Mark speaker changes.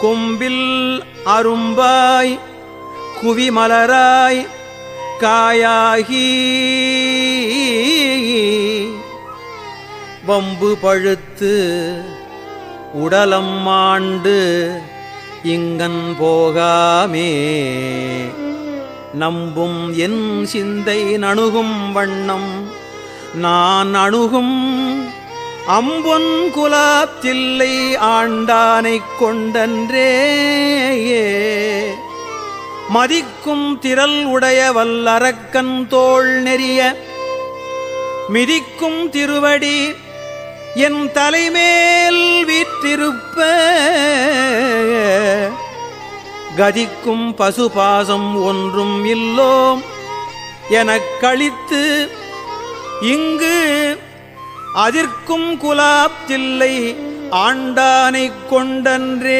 Speaker 1: கொம்பில் அரும்பாய் குவிமலராய் காயாகி வம்பு பழுத்து உடலம் மாண்டு இங்கன் போகாமே. நம்பும் என் சிந்தை நணுகும் வண்ணம் நான் அணுகும் அம்பொன் குலாத்தில்லை ஆண்டானைக் கொண்டன்றே. மதிக்கும் திரள் உடைய வல்லரக்கன் தோள் நெறிய. மிதிக்கும் திருவடி என் தலைமேல் வீற்றிருப்ப. கதிக்கும் பசுபாசம் ஒன்றும் இல்லோம். எனக் கழித்து இங்கு அதிர்க்கும் குலாப்தில்லை ஆண்டானை கொண்டன்றே.